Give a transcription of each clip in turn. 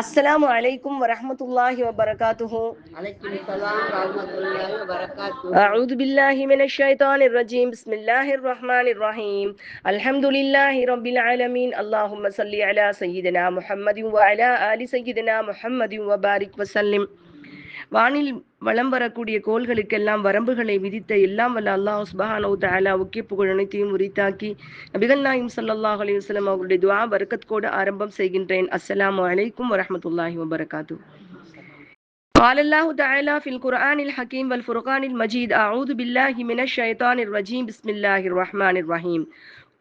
அஸ்ஸலாமு அலைக்கும் வரஹ்மத்துல்லாஹி வபரகாத்துஹு عليكم السلام ورحمة الله وبركاته أعوذ بالله من الشيطان الرجيم بسم الله الرحمن الرحيم الحمد لله رب العالمين اللهم صل على سيدنا محمد وعلى آل سيدنا محمد وبارك وسلم வானில் வலம் வரக்கூடிய கோள்களுக்கெல்லாம் வரம்புகளை விதித்த எல்லாம் வல்ல அல்லாஹ் சுபஹானஹு தஆலாவுக்கே புகழ் அனைத்தையும் உரித்தாக்கி நபிகள் நாயும் ஸல்லல்லாஹு அலைஹி வஸல்லம் அவர்களுடைய துஆ பரக்கத் கோடு ஆரம்பம் செய்கின்றேன் அஸ்ஸலாமு அலைக்கும் வரஹ்மத்துல்லாஹி வபரகாத்துஹு قال الله تعالى في القرآن الحكيم والفرقان المجيد أعوذ بالله من الشيطان الرجيم بسم الله الرحمن الرحيم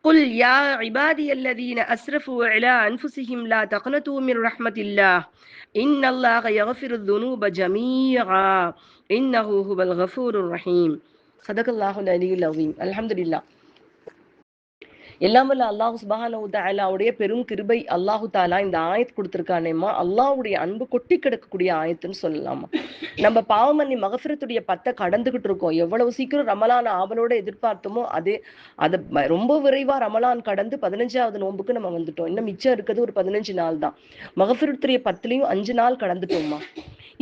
قل يا عبادي الذين أسرفوا على أنفسهم لا تقنطوا من رحمة الله إن الله يغفر الذنوب جميعا إنه هو الغفور الرحيم صدق الله العلي العظيم الحمد لله எல்லாம் வல்ல அல்லாஹு சுபஹானஹு தஆலாவுடைய பெரும் கிருபை அல்லாஹு தாலா இந்த ஆயத் கொடுத்திருக்கானேம்மா அல்லாஹ்வுடைய அன்பு கொட்டி கிடக்கக்கூடிய ஆயத்துன்னு சொல்லலாமா நம்ம பாவமன்னி மகஃபிரத்துடைய பத்தை கடந்துகிட்டு இருக்கோம். எவ்வளவு சீக்கிரம் ரமலான் ஆவலோட எதிர்பார்த்தோமோ அது அது ரொம்ப விரைவா ரமலான் கடந்து பதினஞ்சாவது நோன்புக்கு நம்ம வந்துட்டோம். இன்னும் மிச்சம் இருக்கிறது ஒரு பதினஞ்சு நாள் தான் மகஃபிரத்துடைய பத்துலயும் அஞ்சு நாள் கடந்துட்டோம்மா.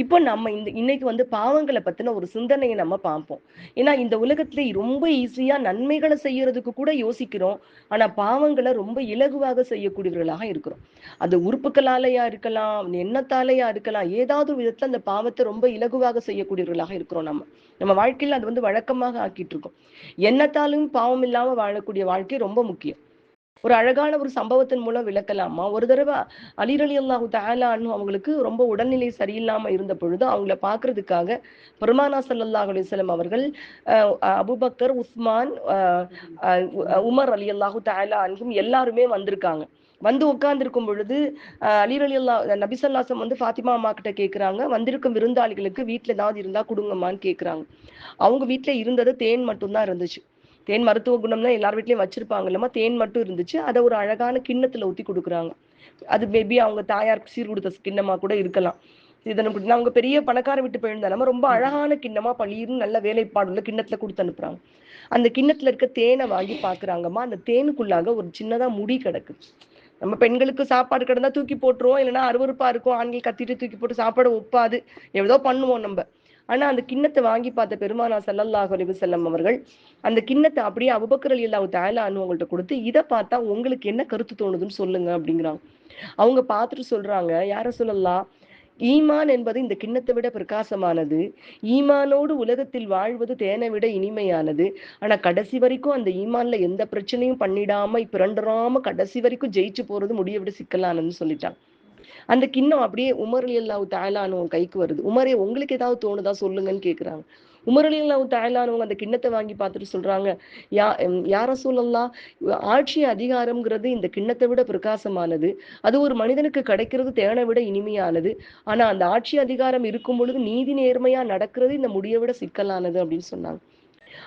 இப்போ நம்ம இந்த இன்னைக்கு வந்து பாவங்களை பத்தின ஒரு சிந்தனையை நம்ம பார்ப்போம். ஏன்னா இந்த உலகத்துல ரொம்ப ஈஸியா நன்மைகளை செய்யறதுக்கு கூட யோசிக்கிறோம். ஆனா பாவங்களை ரொம்ப இலகுவாக செய்யக்கூடியவர்களாக இருக்கிறோம். அது உறுப்புகளாலேயா இருக்கலாம் எண்ணத்தாலையா இருக்கலாம் ஏதாவது ஒரு விதத்துல அந்த பாவத்தை ரொம்ப இலகுவாக செய்யக்கூடியவர்களாக இருக்கிறோம் நம்ம. நம்ம வாழ்க்கையில அது வந்து வழக்கமாக ஆக்கிட்டு இருக்கோம். எண்ணத்தாலும் பாவம் இல்லாம வாழக்கூடிய வாழ்க்கை ரொம்ப முக்கியம். ஒரு அழகான ஒரு சம்பவத்தின் மூலம் விளக்கலாமா? ஒரு தடவை அலிரலி அல்லாஹு தாலான்னு அவங்களுக்கு ரொம்ப உடல்நிலை சரியில்லாம இருந்த பொழுது அவங்கள பார்க்கறதுக்காக பெருமானா சல்லாஹ் அலிஸ்லம் அவர்கள் Abu Bakr Abu Bakr Usman Umar Ali அல்லாஹு தஆலா அன்கும் எல்லாருமே வந்திருக்காங்க. வந்து உட்கார்ந்துருக்கும் பொழுது அலிரலி அல்லா நபிசல்லாசம் வந்து ஃபாத்திமா அம்மா கிட்ட கேட்குறாங்க வந்திருக்கும் விருந்தாளிகளுக்கு வீட்டில் ஏதாவது இருந்தா கொடுங்கம்மான்னு கேட்குறாங்க அவங்க வீட்டில் இருந்தது தேன் மட்டும்தான் இருந்துச்சு. தேன் மருத்துவ குணம்னா எல்லார் வீட்லயும் வச்சிருப்பாங்க இல்லம்மா. தேன் மட்டும் இருந்துச்சு. அதை ஒரு அழகான கிண்ணத்துல ஊத்தி கொடுக்குறாங்க. அது மேபி அவங்க தாயாருக்கு சீர் கொடுத்த கிண்ணமா கூட இருக்கலாம். இதனை அவங்க பெரிய பணக்கார விட்டு போயிருந்தாலும் ரொம்ப அழகான கிண்ணமா பளிர்னு நல்ல வேலைப்பாடுள்ள கிண்ணத்துல கொடுத்து அனுப்புறாங்க. அந்த கிண்ணத்துல இருக்க தேனை வாங்கி பாக்குறாங்கம்மா. அந்த தேனுக்குள்ளாக ஒரு சின்னதா முடி கிடக்கு. நம்ம பெண்களுக்கு சாப்பாடு கிடந்தா தூக்கி போட்டுருவோம். இல்லைன்னா அருவறுப்பா இருக்கும். ஆண்கள் கத்திட்டு தூக்கி போட்டு சாப்பாடு ஒப்பாது. ஏதோ பண்ணுவோம் நம்ம. ஆனா அந்த கிண்ணத்தை வாங்கி பார்த்த பெருமானா ஸல்லல்லாஹு அலைஹி செல்லம் அவர்கள் அந்த கிண்ணத்தை அப்படியே அபுபக்கர் அலி அல்லாஹ் அனு அவங்கள்ட்ட கொடுத்து இதை பார்த்தா உங்களுக்கு என்ன கருத்து தோணுதுன்னு சொல்லுங்க அப்படிங்கிறாங்க. அவங்க பார்த்துட்டு சொல்றாங்க யார சொல்லலாம் ஈமான் என்பது இந்த கிண்ணத்தை விட பிரகாசமானது. ஈமானோடு உலகத்தில் வாழ்வது தேனை விட இனிமையானது. ஆனா கடைசி வரைக்கும் அந்த ஈமான்ல எந்த பிரச்சனையும் பண்ணிடாம பிறண்டராம கடைசி வரைக்கும் ஜெயிச்சு போறது முடிய விட சிக்கலானதுன்னு சொல்லிட்டாங்க. அந்த கிண்ணம் அப்படியே உமர் அலி அல்லாஹ் தாயலானவங்க கைக்கு வருது. உமரே உங்களுக்கு ஏதாவது தோணுதா சொல்லுங்கன்னு கேட்குறாங்க உமர் அலி தாயலானவங்க அந்த கிண்ணத்தை வாங்கி பார்த்துட்டு சொல்றாங்க யா யார சொல்லலாம் ஆட்சி அதிகாரம்ங்கிறது இந்த கிண்ணத்தை விட பிரகாசமானது. அது ஒரு மனிதனுக்கு கிடைக்கிறது தேனை விட இனிமையானது. ஆனா அந்த ஆட்சி அதிகாரம் இருக்கும் பொழுது நீதி நேர்மையா நடக்கிறது இந்த முடியை விட சிக்கலானது அப்படின்னு சொன்னாங்க.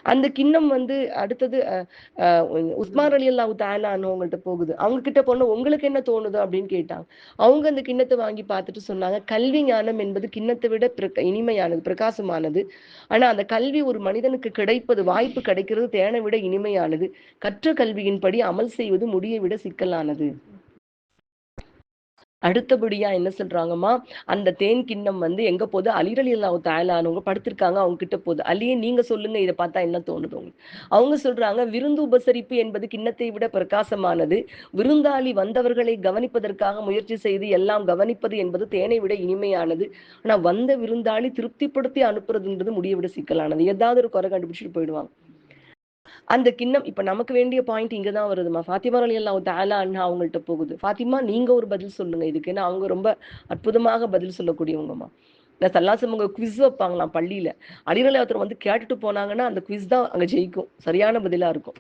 அந்த கிண்ணம் வந்து அடுத்தது அஹ், உஸ்மான் அலி அல்லாஹ் தாயலானவங்கள்ட்ட போகுது. அவங்க கிட்ட பொண்ணு உங்களுக்கு என்ன தோணுது அப்படின்னு கேட்டாங்க. அவங்க அந்த கிண்ணத்தை வாங்கி பார்த்துட்டு சொன்னாங்க கல்வி ஞானம் என்பது கிண்ணத்தை விட பிரக- இனிமையானது பிரகாசமானது. ஆனா அந்த கல்வி ஒரு மனிதனுக்கு கிடைப்பது வாய்ப்பு கிடைக்கிறது தேனை விட இனிமையானது. கற்ற கல்வியின்படி அமல் செய்வது முடியை விட சிக்கலானது. அடுத்தபடியா என்ன சொல்றாங்கம்மா? அந்த தேன் கிண்ணம் வந்து எங்க போகுது? அலிரலி அல்லா தாயலானவங்க படுத்திருக்காங்க அவங்க கிட்ட போகுது. அலியே நீங்க சொல்லுங்க இதை பார்த்தா என்ன தோணுது உங்களுக்கு? அவங்க சொல்றாங்க விருந்து உபசரிப்பு என்பது கிண்ணத்தை விட பிரகாசமானது. விருந்தாளி வந்தவர்களை கவனிப்பதற்காக முயற்சி செய்து எல்லாம் கவனிப்பது என்பது தேனை விட இனிமையானது. ஆனா வந்த விருந்தாளி திருப்திப்படுத்தி அனுப்புறதுன்றது முடிய விட சிக்கலானது. ஏதாவது ஒரு குறை கண்டுபிடிச்சிட்டு போயிடுவாங்க. அந்த கிண்ணம் இப்ப நமக்கு வேண்டிய பாயிண்ட் இங்க தான் வருதுமா. ஃபாத்திமா அலி அல்லா தாலா அண்ணா அவங்கள்ட்ட போகுது. ஃபாத்திமா நீங்க ஒரு பதில் சொல்லுங்க. இதுக்கு ஏன்னா அவங்க ரொம்ப அற்புதமாக பதில் சொல்லக்கூடியவங்கம்மா. இந்த சல்லாசம் அவங்க குவிஸ் வைப்பாங்களாம் பள்ளியில. அலிரலி ஒருத்தர் வந்து கேட்டுட்டு போனாங்கன்னா அந்த குவிஸ் தான் அங்க ஜெயிக்கும். சரியான பதிலா இருக்கும்.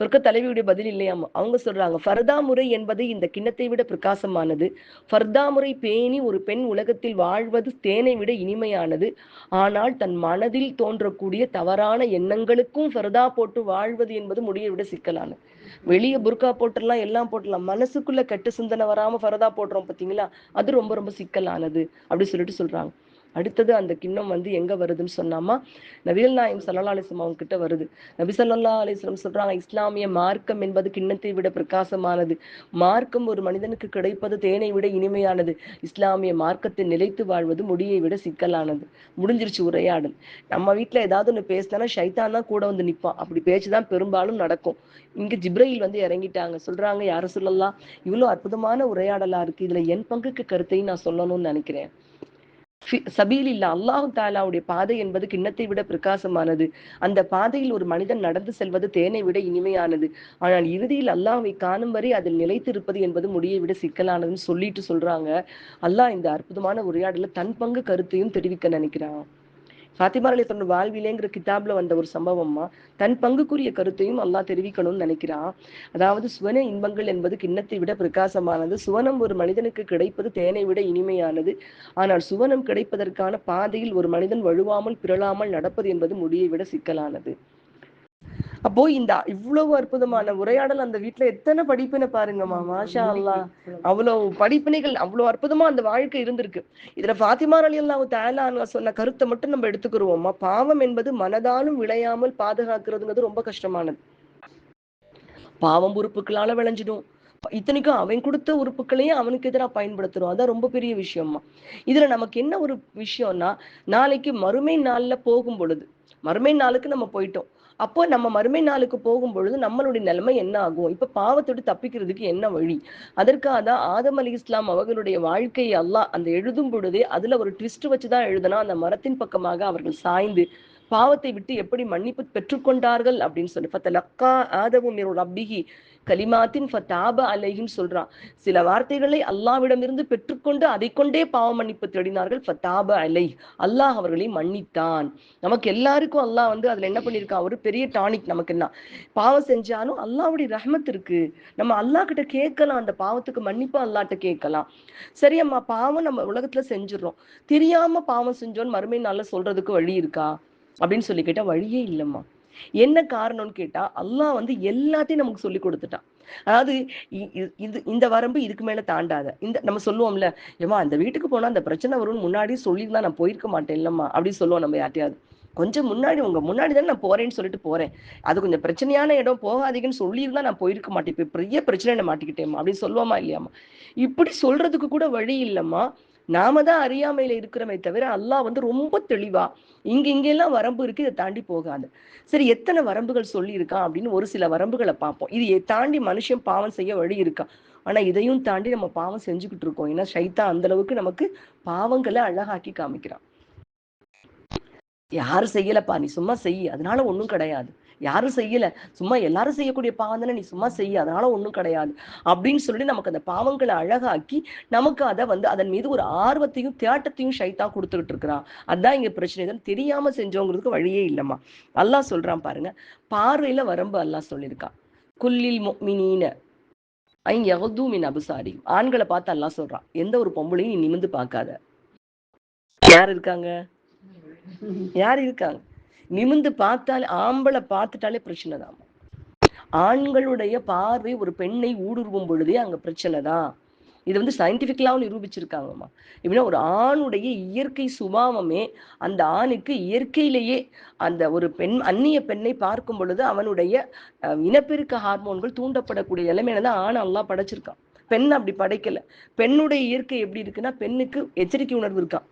சொர்க்க தலைவியுடைய பதில் இல்லையாம். அவங்க சொல்றாங்க ஃபர்தா முறை என்பது இந்த கிண்ணத்தை விட பிரகாசமானது. ஃபர்தா முறை பேணி ஒரு பெண் உலகத்தில் வாழ்வது தேனை விட இனிமையானது. ஆனால் தன் மனதில் தோன்றக்கூடிய தவறான எண்ணங்களுக்கும் ஃபர்தா போட்டு வாழ்வது என்பது முடியை விட சிக்கலானது வெளியே புர்கா போட்டுடலாம் எல்லாம் போட்டுடலாம். மனசுக்குள்ள கெட்ட சிந்தனை வராம ஃபர்தா போடுறோம் பாத்தீங்களா? அது ரொம்ப ரொம்ப சிக்கலானது. அப்படி சொல்லிட்டு சொல்றாங்க. அடுத்தது அந்த கிண்ணம் வந்து எங்க வருதுன்னு சொன்னாமா? நபிகள் நாயம் சல்லா அலிஸ்லாம் அவங்க கிட்ட வருது. நபி சல்லா அலிஸ்லாம் சொல்றாங்க இஸ்லாமிய மார்க்கம் என்பது கிண்ணத்தை விட பிரகாசமானது. மார்க்கம் ஒரு மனிதனுக்கு கிடைப்பது தேனை விட இனிமையானது. இஸ்லாமிய மார்க்கத்தை நிலைத்து வாழ்வது முடியை விட சிக்கலானது. முடிஞ்சிருச்சு உரையாடல். நம்ம வீட்டுல ஏதாவது ஒண்ணு பேசினா ஷைத்தான் தான் கூட வந்து நிப்பான். அப்படி பேச்சுதான் பெரும்பாலும் நடக்கும். இங்க ஜிப்ரையில் வந்து இறங்கிட்டாங்க. சொல்றாங்க யாரும் சொல்லலாம் இவ்வளவு அற்புதமான உரையாடலா இருக்கு. இதுல என் பங்குக்கு கருத்தையும் நான் சொல்லணும்னு நினைக்கிறேன். சபீல் இல்ல அல்லாஹு தாலாவுடைய பாதை என்பது கிண்ணத்தை விட பிரகாசமானது. அந்த பாதையில் ஒரு மனிதன் நடந்து செல்வது தேனை விட இனிமையானது. ஆனால் இறுதியில் அல்லாஹை காணும் வரை அதில் நிலைத்திருப்பது என்பது முடியை விட சிக்கலானதுன்னு சொல்லிட்டு சொல்றாங்க. அல்லாஹ் இந்த அற்புதமான உரையாடல தன் பங்கு கருத்தையும் தெரிவிக்க நினைக்கிறான். ஃபாத்திமா அலி தன்னோட வாழ்விலேங்கிற கிதாப்ல வந்த ஒரு சம்பவமா தன் பங்குக்குரிய கருத்தையும் அல்லா தெரிவிக்கணும்னு நினைக்கிறான். அதாவது சுவன இன்பங்கள் என்பது கிண்ணத்தை விட பிரகாசமானது சுவனம் ஒரு மனிதனுக்கு கிடைப்பது தேனை விட இனிமையானது. ஆனால் சுவனம் கிடைப்பதற்கான பாதையில் ஒரு மனிதன் வழுவாமல் பிறழாமல் நடப்பது என்பது முடியை விட சிக்கலானது. அப்போ இந்த இவ்வளவு அற்புதமான உரையாடல் அந்த வீட்டுல எத்தனை படிப்பினை பாருங்கம்மா மாஷா அல்லா அவ்வளவு படிப்பினைகள் அவ்வளவு அற்புதமா அந்த வாழ்க்கை இருந்திருக்கு. இதுல பாத்திமா அலி அல்லா தாலா சொன்ன கருத்தை மட்டும் நம்ம எடுத்துக்கிறோம்மா பாவம் என்பது மனதாலும் விளையாமல் பாதுகாக்கிறதுங்கிறது ரொம்ப கஷ்டமானது. பாவம் உறுப்புகளால விளைஞ்சிடும். இத்தனைக்கும் அவன் கொடுத்த உறுப்புகளையும் அவனுக்கு எதிராக பயன்படுத்துறோம். அதான் ரொம்ப பெரிய விஷயம்மா இதுல நமக்கு என்ன ஒரு விஷயம்னா நாளைக்கு மறுமை நாள்ல போகும் பொழுது மறுமை நாளுக்கு நம்ம போயிட்டோம். அப்போ நம்ம மறுமை நாளுக்கு போகும் பொழுது நம்மளுடைய நிலைமை என்ன ஆகும்? இப்ப பாவத்தோடு தப்பிக்கிறதுக்கு என்ன வழி? அதற்காக தான் ஆதம் அலி இஸ்லாம் அவர்களுடைய வாழ்க்கையை அல்லாஹ் அந்த எழுதும் பொழுதே அதுல ஒரு ட்விஸ்ட் வச்சுதான் எழுதுனா அந்த மரத்தின் பக்கமாக அவர்கள் சாய்ந்து பாவத்தை விட்டு எப்படி மன்னிப்பு பெற்றுக்கொண்டார்கள் அப்படின்னு சொல்லி ஃபத்தலக்கா ஆதவும் ரப்பிகி கலிமாத்தின் ஃபதாப அலைஹின்னு சொல்றான். சில வார்த்தைகளை அல்லாவிடமிருந்து பெற்றுக்கொண்டு அதை கொண்டே பாவ மன்னிப்பு தேடினார்கள். ஃபதாப அலை அல்லாஹ் அவர்களை மன்னித்தான். நமக்கு எல்லாருக்கும் அல்லாஹ் வந்து அதுல என்ன பண்ணியிருக்கான்? ஒரு பெரிய டானிக் நமக்கு என்ன? பாவம் செஞ்சாலும் அல்லாவுடைய ரஹமத் இருக்கு. நம்ம அல்லாஹ் கிட்ட கேட்கலாம். அந்த பாவத்துக்கு மன்னிப்பு அல்லாட்ட கேட்கலாம். சரி அம்மா பாவம் நம்ம உலகத்துல செஞ்சிடறோம். தெரியாம பாவம் செஞ்சோன்னு மறுமை நாள்ல சொல்றதுக்கு வழி இருக்கா? அப்படின்னு சொல்லி கேட்டா வழியே இல்லைம்மா. என்ன காரணம்னு கேட்டா அல்லாஹ் வந்து எல்லாத்தையும் நமக்கு சொல்லி கொடுத்துட்டான். அதாவது இது இந்த வரம்பு இதுக்கு மேல தாண்டாத. இந்த நம்ம சொல்லுவோம்ல ஏமா அந்த வீட்டுக்கு போனா அந்த பிரச்சனை வரும்னு முன்னாடி சொல்லியிருந்தா நான் போயிருக்க மாட்டேன் இல்லம்மா அப்படின்னு சொல்லுவோம் நம்ம யார்ட்டையாவது. கொஞ்சம் முன்னாடி உங்க முன்னாடி தான் நான் போறேன்னு சொல்லிட்டு போறேன். அது கொஞ்சம் பிரச்சனையான இடம் போகாதீங்கன்னு சொல்லியிருந்தா நான் போயிருக்க மாட்டேன். இப்ப பெரிய பிரச்சனை மாட்டிக்கிட்டேம்மா அப்படின்னு சொல்லுவோமா இல்லையாமா இப்படி சொல்றதுக்கு கூட வழி இல்லம்மா. நாம தான் அறியாமையில இருக்கிறோமே தவிர அல்லாஹ் வந்து ரொம்ப தெளிவா இங்க இங்கெல்லாம் வரம்பு இருக்கு இதை தாண்டி போகாது. சரி எத்தனை வரம்புகள் சொல்லி இருக்கான் அப்படின்னு ஒரு சில வரம்புகளை பார்ப்போம். இது தாண்டி மனுஷன் பாவம் செய்ய வழி இருக்கா? ஆனா இதையும் தாண்டி நம்ம பாவம் செஞ்சுக்கிட்டு இருக்கோம். ஏன்னா சைத்தா அந்த அளவுக்கு நமக்கு பாவங்களை அழகாக்கி காமிக்கிறான். யாரும் செய்யலப்பா நீ சும்மா செய்ய அதனால ஒன்றும் கிடையாது. யாரும் செய்யல. சும்மா எல்லாரும் செய்யக்கூடிய பாவம் தானே நீ சும்மா செய்ய அதனால ஒண்ணும் கிடையாது. அப்படின்னு சொல்லி நமக்கு அந்த பாவங்களை அழகாக்கி நமக்கு அதை வந்து அதன் மீது ஒரு ஆர்வத்தையும் தேட்டத்தையும் ஷைத்தா கொடுத்துக்கிட்டு இருக்கிறான். அதான் இங்க பிரச்சனை. தான் தெரியாம செஞ்சோங்கிறதுக்கு வழியே இல்லம்மா. அல்லாஹ் சொல்றான் பாருங்க. பார்வையில வரம்பு அல்லாஹ் சொல்லியிருக்கான் குல்லில் மினீன ஐங் யகுது மின் அபுசாரி ஆண்களை பார்த்து எல்லாம் சொல்றான். எந்த ஒரு பொம்பளையும் நீ நிமிந்து பார்க்காத. யார் இருக்காங்க? யார் இருக்காங்க? நிமிந்து பார்த்தாலே ஆம்பளை பார்த்துட்டாலே பிரச்சனை தான். ஆண்களுடைய பார்வை ஒரு பெண்ணை ஊடுருவும் பொழுதே அங்க பிரச்சனை தான். இது வந்து சயின்டிஃபிக்கலாகவும் நிரூபிச்சிருக்காங்கம்மா. எப்படின்னா ஒரு ஆணுடைய இயற்கை சுபாவமே அந்த ஆணுக்கு இயற்கையிலேயே அந்த ஒரு பெண் அந்நிய பெண்ணை பார்க்கும் பொழுது அவனுடைய இனப்பெருக்க ஹார்மோன்கள் தூண்டப்படக்கூடிய நிலைமையில தான் ஆண் எல்லாம் படைச்சிருக்கான். பெண் அப்படி படைக்கல. பெண்ணுடைய இயற்கை எப்படி இருக்குன்னா பெண்ணுக்கு எச்சரிக்கை உணர்வு இருக்கான்.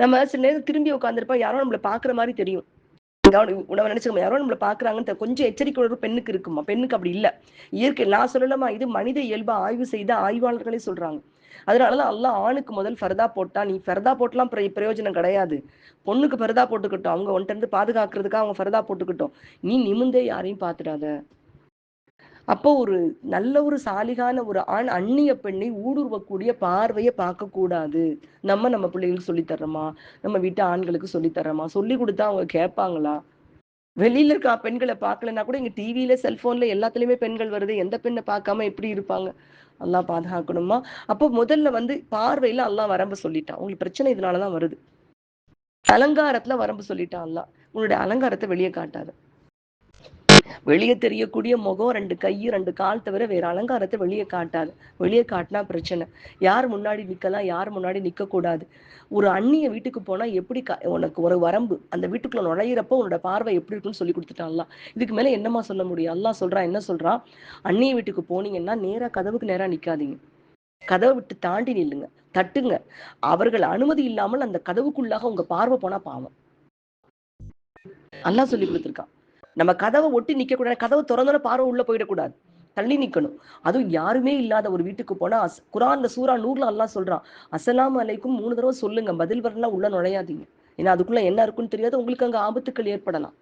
நம்ம சில நேரம் திரும்பி உட்காந்துருப்போம் யாரோ நம்மளை பாக்குற மாதிரி தெரியும். உணவை நினைச்சுக்கோமா யாரோ நம்மளை பாக்குறாங்கன்னு கொஞ்சம் எச்சரிக்கை பெண்ணுக்கு இருக்குமா? பெண்ணுக்கு அப்படி இல்ல. இயற்கை நான் சொல்லலாமா இது மனித இயல்பா ஆய்வு செய்த ஆய்வாளர்களே சொல்றாங்க. அதனாலதான் எல்லாம் ஆணுக்கு முதல் ஃபர்தா போட்டா நீ ஃபர்தா போட்டலாம் பிரயோஜனம் கிடையாது. பொண்ணுக்கு ஃபர்தா போட்டுக்கிட்டோம். அவங்க ஒன்ட்டு இருந்து பாதுகாக்கிறதுக்காக அவங்க ஃபர்தா போட்டுக்கிட்டோம். நீ நிமிந்தே யாரையும் பாத்துடாத அப்போ ஒரு நல்ல ஒரு சாலிகான ஒரு ஆண் அந்நிய பெண்ணை ஊடுருவக்கூடிய பார்வையை பார்க்கக்கூடாது. நம்ம நம்ம பிள்ளைகளுக்கு சொல்லி நம்ம வீட்டு ஆண்களுக்கு சொல்லித்தரோமா சொல்லி கொடுத்தா அவங்க கேட்பாங்களா? வெளியில இருக்க பெண்களை பார்க்கலன்னா கூட இங்க டிவியில செல்போன்ல எல்லாத்துலயுமே பெண்கள் வருது. எந்த பெண்ணை பார்க்காம எப்படி இருப்பாங்க? அல்லா பாதுகாக்கணுமா? அப்போ முதல்ல வந்து பார்வையில அல்லா வரம்பு சொல்லிட்டான் உங்களுக்கு பிரச்சனை இதனாலதான் வருது. அலங்காரத்துல வரம்பு சொல்லிட்டான் அல்லா உன்னுடைய அலங்காரத்தை வெளியே காட்டாத. வெளியே தெரியக்கூடிய முகம் ரெண்டு கை ரெண்டு கால் தவிர வேற அலங்காரத்தை வெளியே காட்டாது. வெளியே காட்டினா பிரச்சனை. யார் முன்னாடி நிக்கலாம் யார் முன்னாடி நிக்க கூடாது ஒரு அந்நிய வீட்டுக்கு போனா எப்படி உனக்கு ஒரு வரம்பு. அந்த வீட்டுக்குள்ள நுழையிறப்போ உன்னோட பார்வை எப்படி இருக்குன்னு சொல்லி கொடுத்துட்டான்லாம் இதுக்கு மேல என்னமா சொல்ல முடியும்? எல்லாம் சொல்றான் என்ன சொல்றான் அந்நிய வீட்டுக்கு போனீங்கன்னா நேரா கதவுக்கு நேரா நிக்காதீங்க. கதவை விட்டு தாண்டி நில்லுங்க. தட்டுங்க. அவர்கள் அனுமதி இல்லாமல் அந்த கதவுக்குள்ளாக உங்க பார்வை போனா பாவம். நல்லா சொல்லி கொடுத்துருக்கான். நம்ம கதவை ஒட்டி நிற்கக்கூடாது கதவை திறந்தோட பார்வை உள்ள போயிடக்கூடாது தள்ளி நிக்கணும். அதுவும் யாருமே இல்லாத ஒரு வீட்டுக்கு போனா குரான்ல சூரா நூறுல எல்லாம் சொல்றான் அசலாம் அலைக்கும் மூணு தடவை சொல்லுங்க. பதில் வரலாம் உள்ள நுழையாதீங்க. ஏன்னா அதுக்குள்ள என்ன இருக்குன்னு தெரியாது. உங்களுக்கு அங்க ஆபத்துக்கள் ஏற்படலாம்.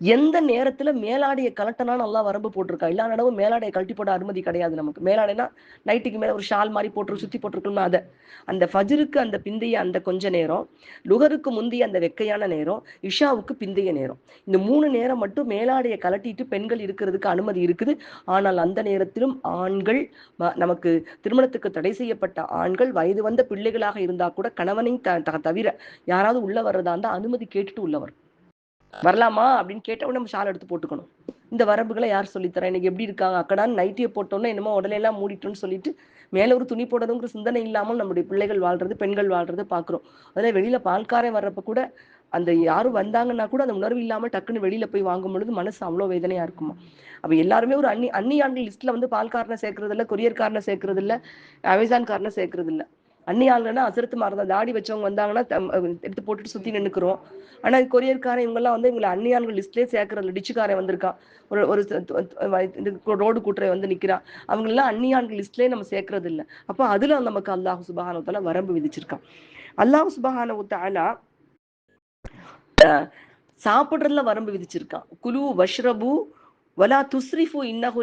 எந்த நேரத்துல மேலாடையை கலட்டனா நல்லா வரம்பு போட்டிருக்கா? எல்லா நடவும் மேலாடையை கழட்டி போட அனுமதி கிடையாது நமக்கு. மேலாடைனா நைட்டுக்கு மேல ஒரு ஷால் மாதிரி போட்டு சுத்தி போட்டிருக்கணும்னா அதை. அந்த ஃபஜருக்கு அந்த பிந்தைய அந்த கொஞ்ச நேரம் லுகருக்கு முந்தைய அந்த வெக்கையான நேரம் இஷாவுக்கு பிந்தைய நேரம். இந்த மூணு நேரம் மட்டும் மேலாடையை கலட்டிட்டு பெண்கள் இருக்கிறதுக்கு அனுமதி இருக்குது. ஆனால் அந்த நேரத்திலும் ஆண்கள் நமக்கு திருமணத்துக்கு தடை செய்யப்பட்ட ஆண்கள் வயது வந்த பிள்ளைகளாக இருந்தா கூட கணவனை த த- தவிர யாராவது உள்ள வர்றதா இருந்தால் அனுமதி கேட்டுட்டு உள்ள வரும் வரலாமா அப்படின்னு கேட்டவங்க நம்ம ஷால் எடுத்து போட்டுக்கணும். இந்த வரம்புகளை யார் சொல்லித்தரா இன்னைக்கு எப்படி இருக்காங்க? அக்கடான்னு நைட்டியை போட்டோன்னே என்னமோ உடலையெல்லாம் எல்லாம் மூடிட்டோம்னு சொல்லிட்டு மேலே ஒரு துணி போடணுங்கிற சிந்தனை இல்லாமல் நம்முடைய பிள்ளைகள் வாழ்றது பெண்கள் வாழ்றது பார்க்குறோம். அதில் வெளியில பால்காரன் வர்றப்ப கூட அந்த யாரும் வந்தாங்கன்னா கூட அந்த உணர்வு இல்லாமல் டக்குன்னு வெளியில போய் வாங்கும் பொழுது மனசு அவ்வளோ வேதனையா இருக்குமா? அப்ப எல்லாருமே ஒரு அன்னி அன்னி ஆண்டு லிஸ்ட்ல வந்து பால்காரனை சேர்க்கறது கொரியர் கொரியர்காரனை சேர்க்கறது அமேசான் அமேசான்காரனை சேர்க்கறது அன்னியாளுன்னா அன்னி ஆளுங்கன்னா தாடி வச்சவங்க வந்தாங்கன்னா தம்- எடுத்து போட்டுட்டு சுத்தி நின்றுக்கிறோம் ஆனா கொரியர்காரன் இவங்கெல்லாம் வந்து இவங்களை அந்நியான்கள் லிஸ்ட்லயே சேர்க்கறது டிச்சுக்காரன் வந்திருக்கான். ஒரு ஒரு ரோடு கூட்டுறை வந்து நிக்கிறான் அவங்க எல்லாம் அந்நியான்கள் லிஸ்ட்லயே நம்ம சேர்க்கறது இல்ல அப்ப அதுல நமக்கு அல்லாஹு சுபஹானு வரம்பு விதிச்சிருக்கான். அல்லாஹு சுபஹான தஆலா சாப்பிடுறதுல வரம்பு விதிச்சிருக்கான். குலு வஷ்ரபு வலா துஸ்ரிஃபு இன்னஹு